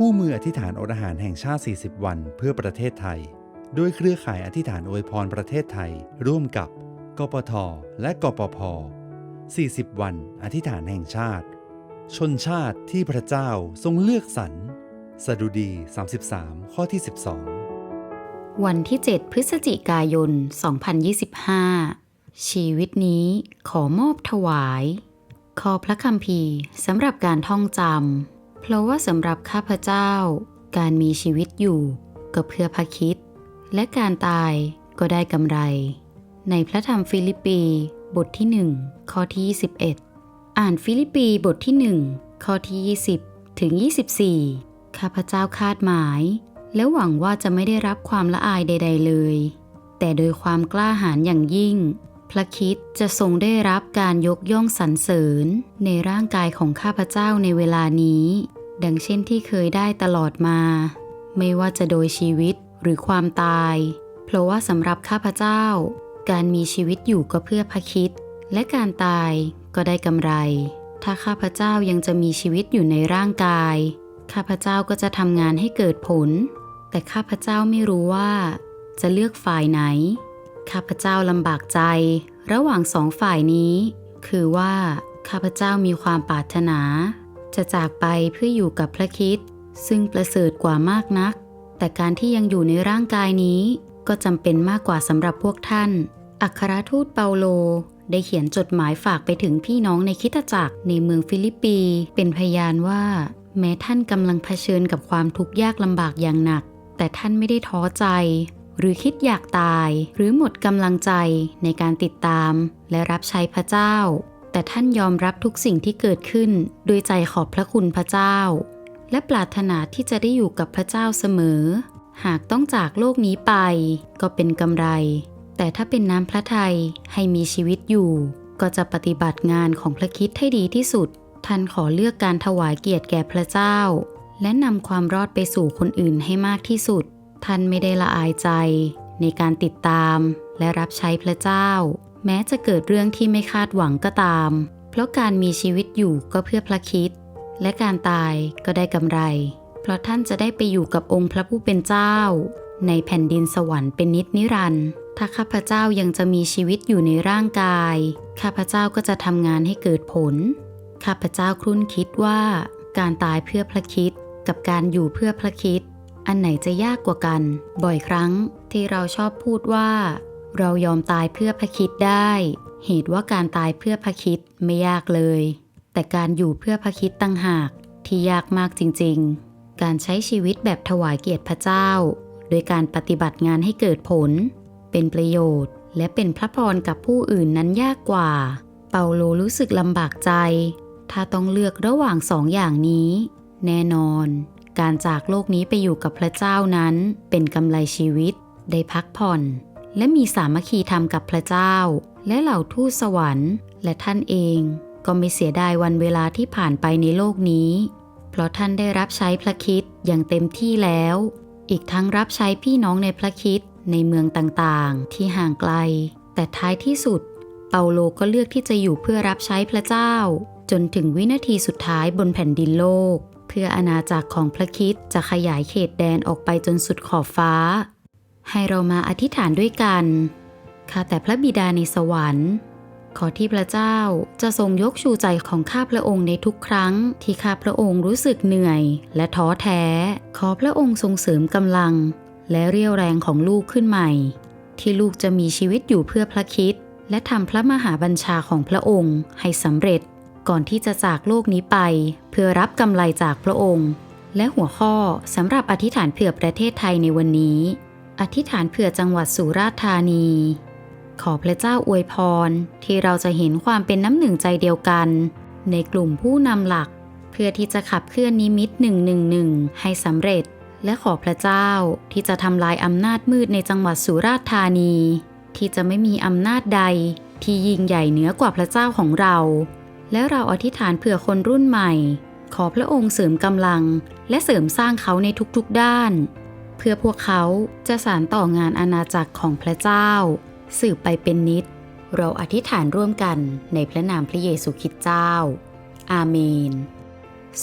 คู่มืออธิษฐานอดอาหารแห่งชาติ 40 วันเพื่อประเทศไทยด้วยเครือข่ายอธิษฐานอวยพรประเทศไทย ร่วมกับ กปท และกปพ 40 วัน อธิษฐานแห่งชาติ ชนชาติที่พระเจ้าทรงเลือกสรรสดุดี 33 ข้อที่ 12 วันที่ 7 พฤศจิกายน 2025 ชีวิตนี้ขอมอบถวาย ขอพระคัมภีร์สำหรับการท่องจำ เพราะว่าสำหรับข้าพเจ้า การมีชีวิตอยู่ก็เพื่อพระคิด และการตายก็ได้กำไร ในพระธรรมฟิลิปปีบทที่1ข้อที่21 อ่านฟิลิปปีบทที่1ข้อที่ 20 ถึง 24 ข้าพเจ้าคาดหมาย และหวังว่าจะไม่ได้รับความละอายใด ๆ เลย แต่โดยความกล้าหาญอย่างยิ่ง พระคิดจะทรงได้รับการยกย่องสรรเสริญในร่างกายของข้าพเจ้าในเวลานี้ ดังเช่นที่เคยได้ตลอดมา ไม่ว่าจะโดยชีวิตหรือความตาย เพราะว่าสำหรับข้าพเจ้า การมีชีวิตอยู่ก็เพื่อพระคิด และการตายก็ได้กำไร ถ้าข้าพเจ้ายังจะมีชีวิตอยู่ในร่างกาย ข้าพเจ้าก็จะทำงานให้เกิดผล แต่ข้าพเจ้าไม่รู้ว่า จะเลือกฝ่ายไหน ข้าพเจ้าลำบากใจ ระหว่างสองฝ่ายนี้ คือว่าข้าพเจ้ามีความปรารถนา จะจากไปเพื่ออยู่กับพระคิดซึ่งประเสริฐกว่ามากนัก แต่การที่ยังอยู่ในร่างกายนี้ ก็จำเป็นมากกว่าสำหรับพวกท่าน อัครทูตเปาโล ได้เขียนจดหมายฝากไปถึงพี่น้องในคริดจักรในเมืองฟิลิปปี เป็นพยานว่า แม้ท่านกำลังเผชิญกับความทุกข์ยากลำบากอย่างหนัก แต่ท่านไม่ได้ท้อใจ หรือคิดอยากตาย หรือหมดกำลังใจในการติดตาม และรับใช้พระเจ้า แต่ท่านยอมรับทุกสิ่งที่เกิดขึ้น โดยใจขอบพระคุณพระเจ้า และปรารถนาที่จะได้อยู่กับพระเจ้าเสมอ หากต้องจากโลกนี้ไป ก็เป็นกำไร แต่ถ้าเป็นน้ำพระทัยให้มีชีวิตอยู่ ก็จะปฏิบัติงานของพระคิดให้ดีที่สุด ท่านขอเลือกการถวายเกียรติแก่พระเจ้า และนำความรอดไปสู่คนอื่นให้มากที่สุด ท่านไม่ได้ละอายใจ ในการติดตามและรับใช้พระเจ้า แม้จะเกิดเรื่องที่ไม่คาดหวังก็ตาม เพราะการมีชีวิตอยู่ก็เพื่อพระคิด และการตายก็ได้กำไร เพราะท่านจะได้ไปอยู่กับองค์พระผู้เป็นเจ้า ในแผ่นดินสวรรค์เป็นนิจนิรันดร์ถ้าข้าพเจ้ายังจะมีชีวิตอยู่ในร่างกาย ข้าพเจ้าก็จะทำงานให้เกิดผล ข้าพเจ้าครุ่นคิดว่าการตายเพื่อพระคิดกับการอยู่เพื่อพระคิดอันไหนจะยากกว่ากัน บ่อยครั้งที่เราชอบพูดว่า เรายอมตายเพื่อพระคิดได้ เหตุว่าการตายเพื่อพระคิดไม่ยากเลย แต่การอยู่เพื่อพระคิดตั้งหากที่ยากมากจริงๆ การใช้ชีวิตแบบถวายเกียรติพระเจ้า โดยการปฏิบัติงานให้เกิดผล เป็นประโยชน์ และเป็นพระพรกับผู้อื่นนั้นยากกว่า เปาโลรู้สึกลำบากใจ ถ้าต้องเลือกระหว่างสองอย่างนี้ แน่นอน การจากโลกนี้ไปอยู่กับพระเจ้านั้นเป็นกำไรชีวิต ได้พักผ่อน และมีสามัคคีธรรมกับพระเจ้า และเหล่าทูตสวรรค์ และท่านเองก็ไม่เสียดายวันเวลาที่ผ่านไปในโลกนี้ เพราะท่านได้รับใช้พระคิดอย่างเต็มที่แล้ว อีกทั้งรับใช้พี่น้องในพระคิดในเมืองต่างๆ ที่ห่างไกล แต่ท้ายที่สุด เปาโลก็เลือกที่จะอยู่เพื่อรับใช้พระเจ้า จนถึงวินาทีสุดท้ายบนแผ่นดินโลก เพื่ออาณาจักรของพระคิดจะขยายเขตแดนออกไปจนสุดขอบฟ้า ให้เรามาอธิษฐานด้วยกัน ข้าแต่พระบิดาในสวรรค์ ขอที่พระเจ้าจะทรงยกชูใจของข้าพระองค์ในทุกครั้ง ที่ข้าพระองค์รู้สึกเหนื่อยและท้อแท้ ขอพระองค์ทรงเสริมกำลัง และเรี่ยวแรงของลูกขึ้นใหม่ ที่ลูกจะมีชีวิตอยู่เพื่อพระคิด และทำพระมหาบัญชาของพระองค์ให้สำเร็จ ก่อนที่จะจากโลกนี้ไป เพื่อรับกำไรจากพระองค์ และหัวข้อสำหรับอธิษฐานเผื่อประเทศไทยในวันนี้ อธิษฐานเผื่อจังหวัดสุราษฎร์ธานี ขอพระเจ้าอวยพรที่เราจะเห็นความเป็นน้ำหนึ่งใจเดียวกัน ในกลุ่มผู้นำหลัก เพื่อที่จะขับเคลื่อนนิมิตหนึ่งหนึ่งหนึ่งให้สำเร็จ และขอพระเจ้าที่จะทำลายอำนาจมืดในจังหวัดสุราษฎร์ธานี ที่จะไม่มีอำนาจใดที่ยิ่งใหญ่เหนือกว่าพระเจ้าของเรา และเราอธิษฐานเผื่อคนรุ่นใหม่ ขอพระองค์เสริมกำลัง และเสริมสร้างเขาในทุกๆด้าน เพื่อพวกเขาจะสานต่องานอาณาจักรของพระเจ้า สืบไปเป็นนิด เราอธิษฐานร่วมกันในพระนามพระเยซูคริสต์เจ้า อาเมน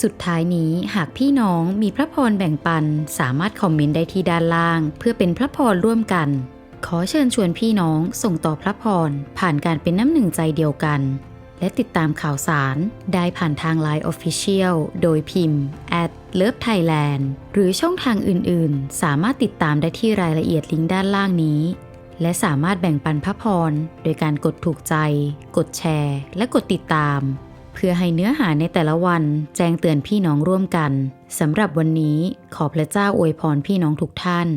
สุดท้ายนี้หากพี่น้องมีพระพรแบ่งปันสามารถคอมเมนต์ได้ที่ด้านล่าง เพื่อเป็นพระพรร่วมกัน ขอเชิญชวนพี่น้องส่งต่อพระพรผ่านการเป็นน้ำหนึ่งใจเดียวกัน และติดตามข่าวสาร ได้ผ่านทาง Line Official โดยพิมพ์ at love thailand หรือช่องทางอื่นๆ สามารถติดตามได้ที่รายละเอียดลิงก์ด้านล่างนี้ และสามารถแบ่งปันพระพร โดยการกดถูกใจ กดแชร์ และกดติดตาม เพื่อให้เนื้อหาในแต่ละวันแจ้งเตือนพี่น้องร่วมกันสำหรับวันนี้ขอพระเจ้าอวยพรพี่น้องทุกท่าน